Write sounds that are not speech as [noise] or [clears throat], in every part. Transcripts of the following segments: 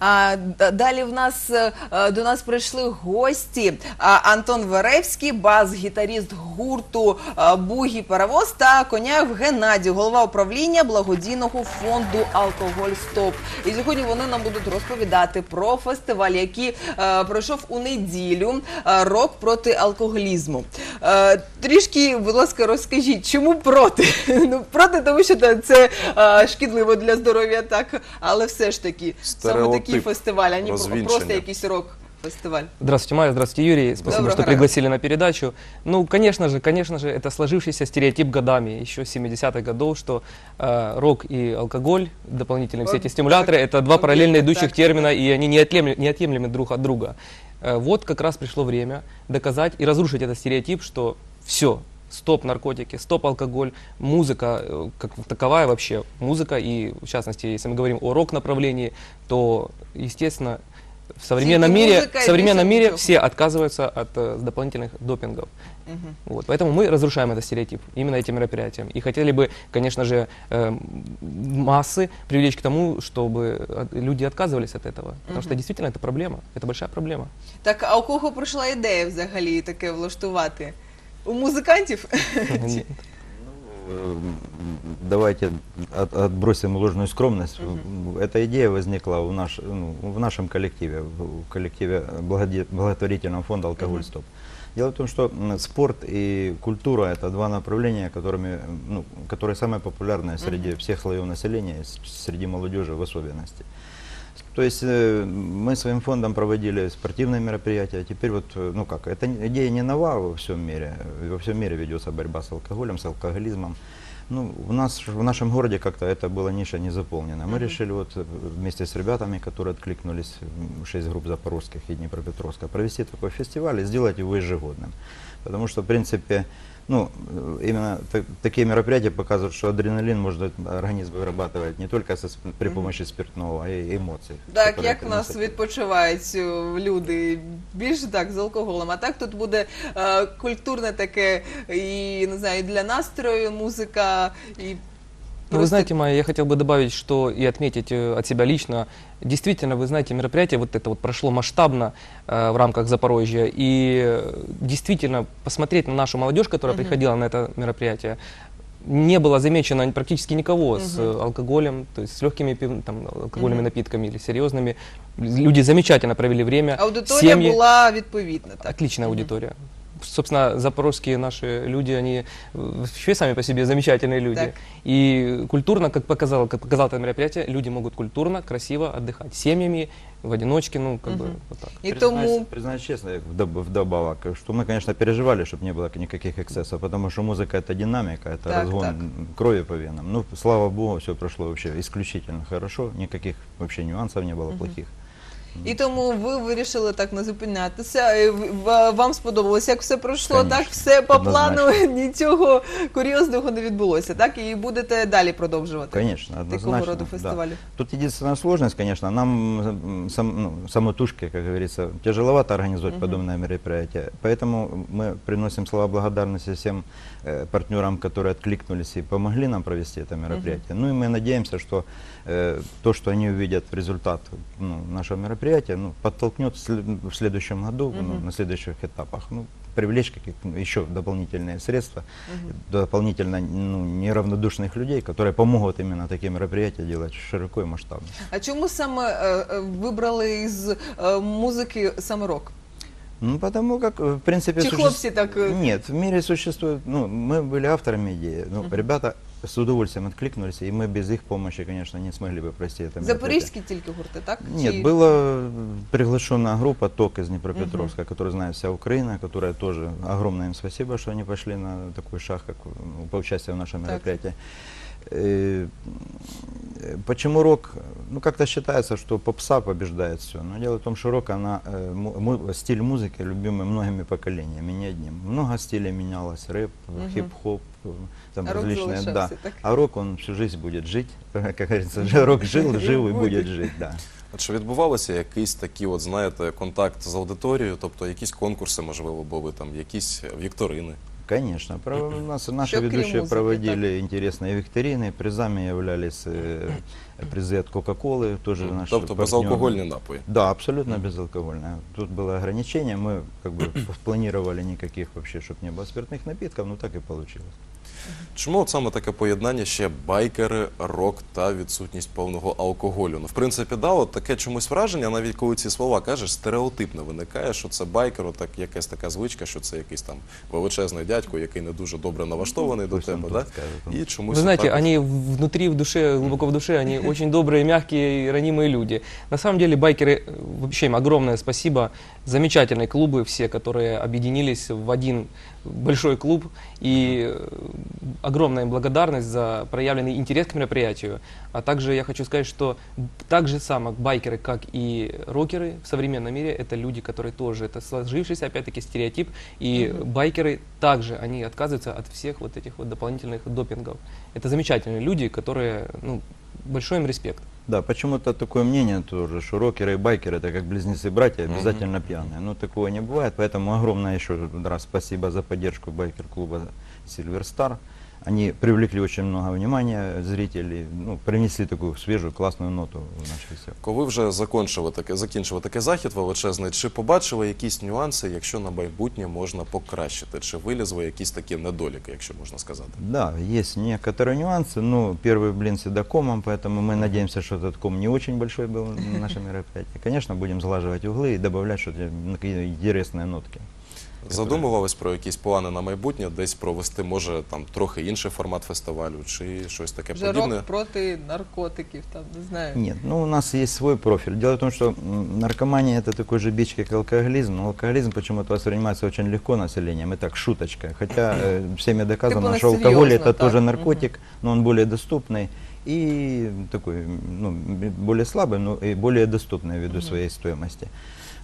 А, далі в нас е, е, до нас прийшли гості. Антон Веревський, бас-гітаріст гурту е, Бугі Паровоз та Коняв Геннадій, голова управління благодійного фонду Алкоголь Стоп. І сьогодні вони нам будуть розповідати про фестиваль, який пройшов у неділю. Рок проти алкоголізму. Трішки, будь ласка, розкажіть, чому проти? [laughs] ну проти, тому що це шкідливо для здоров'я, так, але все ж таки саме такий Стереотип фестиваль, а не про- просто якийсь рок-фестиваль. Здравствуйте, Майя, здравствуйте, Юрий. Спасибо, Доброго что ранку. пригласили на передачу. Ну, конечно же, конечно же, это сложившийся стереотип годами, еще с 70-х годов, что э, рок и алкоголь, дополнительные все Вот эти стимуляторы, это два параллельно идущих так. термина, и они неотъемлемы, неотъемлемы друг от друга. Э, вот как раз пришло время доказать и разрушить этот стереотип, что все, стоп наркотики, стоп алкоголь, музыка э, как таковая вообще, музыка и, в частности, если мы говорим о рок-направлении, то, естественно, в современном Тільки мире, музика в і современном більше мире нічого. все отказываются от э, дополнительных допингов. Мгм. Вот. Поэтому мы разрушаем этот стереотип именно этим мероприятием. И хотели бы, конечно же, э, массы привлечь к тому, чтобы от- люди отказывались от этого. Потому что Мгм. действительно это проблема. Это большая проблема. Так, а у кого прийшла ідея взагалі таке влаштувати? У музикантів? Нет. Э, Давайте от- отбросим ложную скромность. Эта идея возникла у наш, ну, в нашем коллективе, в коллективе благотворительного фонда «Алкоголь. Стоп». Дело в том, что спорт и культура – это два направления, которыми, ну, которые самые популярные среди всех слоев населения, среди молодежи в особенности. То есть э, мы своим фондом проводили спортивные мероприятия, а теперь вот, э, ну как, эта идея не нова во всем мире, во всем мире ведется борьба с алкоголем, с алкоголизмом. Ну, у нас, в нашем городе как-то это была ниша не заполнена. Мы Мгм. решили вот э, вместе с ребятами, которые откликнулись, шесть групп запорожских и Днепропетровска, провести такой фестиваль и сделать его ежегодным. Потому что, в принципе, ну, э, именно та- такие мероприятия показывают, что адреналин может организм вырабатывать не только со сп- при Мгм. помощи спиртного, а и эмоций. Так, которые як у нас приносят. відпочивають е, люди більше так з алкоголем. А так тут буде е, культурне таке і не знаю, і для настрою музика і Ну, вы знаете, Майя, я хотел бы добавить, что и отметить э, от себя лично. Действительно, вы знаете, мероприятие вот это вот прошло масштабно э, в рамках Запорожья. И э, действительно, посмотреть на нашу молодежь, которая Мгм. приходила на это мероприятие, не было замечено практически никого с Мгм. э, алкоголем, то есть с легкими пив- там, алкогольными Мгм. напитками или серьезными. Люди замечательно провели время. аудиторія Семьи- була відповідна. Так. Отличная Мгм. аудитория. Собственно, запорожские наши люди, они э, вообще сами по себе замечательные люди. Так. И культурно, как показало, как показало это мероприятие, люди могут культурно, красиво отдыхать семьями, в одиночке, ну, как бы Мгм. вот так. І Признаюсь- тому Признаюсь честно, вдоб- вдобавок, что мы, конечно, переживали, чтобы не было никаких эксцессов, потому что музыка это динамика, это Так, разгон так. крови по венам. Ну, слава богу, все прошло вообще исключительно хорошо, никаких вообще нюансов не было Мгм. плохих. І тому ви вирішили так не зупинятися. і в- в- Вам сподобалося, як все пройшло, Конечно, так все по плану, однозначно. [laughs] нічого курйозного не відбулося, так? І будете далі продовжувати Конечно, такого однозначно. роду да. фестивалі. Тут единственная сложность, конечно, нам м, сам, ну, самотужки, как говорится, тяжеловато организовать Мгм. подобное мероприятие. Поэтому мы приносим слова благодарности всем э, партнерам, которые откликнулись и помогли нам провести это мероприятие. Ну и мы надеемся, что э, то, что они увидят в результат ну, нашего мероприятия, ну, подтолкнет в след- в следующем году, ну, Мгм. на следующих этапах, ну, привлечь каких еще дополнительные средства, Мгм. дополнительно ну, неравнодушных людей, которые помогут именно такие мероприятия делать широко и масштабно. А чому саме е, е, вибрали із е, музики саме рок? Ну, потому как, э, в принципе... Чи суще- так е, Нет, в мире существует... Ну, мы были авторами идеи. Ну, Мгм. ребята с удовольствием откликнулись, и мы без их помощи, конечно, не смогли бы провести это мероприятие. запорізькі тільки гурти, так? Нет, Чи- была приглашенная группа ТОК из Днепропетровска, которую знает вся Украина, которая тоже огромное им спасибо, что они пошли на такой шаг, как ну, поучастие в нашем Так. мероприятии. Э, э, Почему рок? Ну, как-то считается, что попса побеждает все. Но дело в том, что рок, она, э, му- му- стиль музыки любимый многими поколениями, не одним. Много стилей менялось, рэп, Мгм. хип-хоп, э, там А рок различные, да. залишався, так? А рок, он всю жизнь будет жить, [laughs] как говорится, рок жил, жил и будет жить, да. А Чи відбувалися якісь такі, от знаєте, контакт з аудиторією, тобто якісь конкурси, можливо, були там, якісь вікторини? Конечно. Про- у нас наши Что, крем ведущие музыки, проводили интересные викторины. Призами являлись э, призы от Кока-Колы, тоже наши Тобто партнеры. безалкогольні напої. Да, абсолютно безалкогольное. Тут было ограничение, мы как бы [clears throat] планировали никаких вообще, чтобы не было спиртных напитков, но так и получилось. Чому от саме таке поєднання ще байкери, рок та відсутність повного алкоголю? Ну, в принципі, да, от таке чомусь враження, навіть коли ці слова кажеш, стереотипно виникає, що це байкер, так якась така звичка, що це якийсь там величезний дядько, який не дуже добре налаштований до Пусть он тебе. тут Да? скажет, он. І чомусь Вы знаете, отак от- они внутри, в душе, глубоко в душе, они очень добрые, мягкие и ранимые люди. На самом деле байкеры, э, вообще им огромное спасибо. Замечательные клубы все, которые объединились в один большой клуб. И э, огромная им благодарность за проявленный интерес к мероприятию. А также я хочу сказать, что так же само байкеры, как и рокеры в современном мире, это люди, которые тоже, это сложившийся опять-таки стереотип. И байкеры также, они отказываются от всех вот этих вот дополнительных допингов. Это замечательные люди, которые, ну, большой им респект. Да, почему-то такое мнение тоже, что рокеры и байкеры это как близнецы-братья, Мгм. обязательно пьяные. Но такого не бывает, поэтому огромное еще раз спасибо за поддержку байкер-клуба Silver Star. Они привлекли очень много внимания зрителей, ну, принесли такую свежую, классную ноту в наш фестиваль. Коли вже закінчили таке, закінчили такий захід величезний, чи побачили якісь нюанси, якщо на майбутнє можна покращити? Чи вилізли якісь такі недоліки, якщо можна сказати? Да, есть некоторые нюансы. Ну, первый блин с комом, поэтому мы надеемся, что этот ком не очень большой был на нашем мероприятии. Конечно, будем сглаживать углы и добавлять что-то, ну, какие-то интересные нотки. Задумувались про якісь плани на майбутнє, десь провести, може, там трохи інший формат фестивалю, чи щось таке Вже подібне? рок проти наркотиків, там не знаю. Нет, ну у нас есть свой профиль. Дело в том, что м, наркомания это такой же бич, как и алкоголизм, но алкоголизм почему-то воспринимается очень легко населением, и так шуточка. Хотя э, всеми доказано, Типа что серьезно, алкоголь это так? тоже Мгм. наркотик, но он более доступный и такой, ну, м, более слабый, но и более доступный ввиду своей стоимости.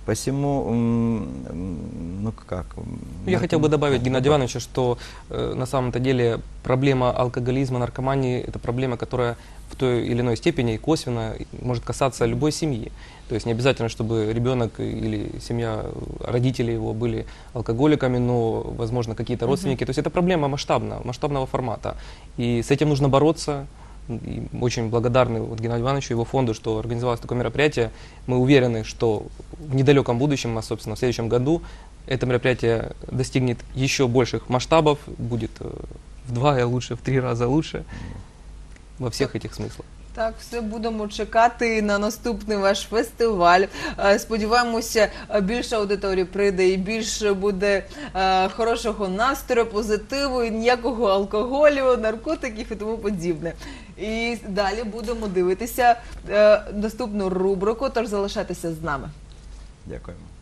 Посему, м, м, ну как? м, Ну, Я хотел бы нарком- добавить, Геннадий Иванович, что э, на самом-то деле проблема алкоголизма, наркомании – это проблема, которая в той или иной степени косвенно может касаться любой семьи. То есть не обязательно, чтобы ребенок или семья, э, родители его были алкоголиками, но, возможно, какие-то родственники. То есть это проблема масштабная, масштабного формата. И с этим нужно бороться. И очень благодарны вот Геннадию Ивановичу и его фонду, что организовалось такое мероприятие. Мы уверены, что в недалеком будущем, а собственно в следующем году, это мероприятие достигнет еще больших масштабов, будет э, в два, а лучше в три раза лучше во всех этих смыслах. Так, все будемо чекати на наступний ваш фестиваль. Е, Сподіваємося, е, більше аудиторії прийде і більше буде е, хорошого настрою, позитиву, і ніякого алкоголю, наркотиків і тому подібне. І далі будемо дивитися наступну рубрику, тож залишайтеся з нами. Дякуємо.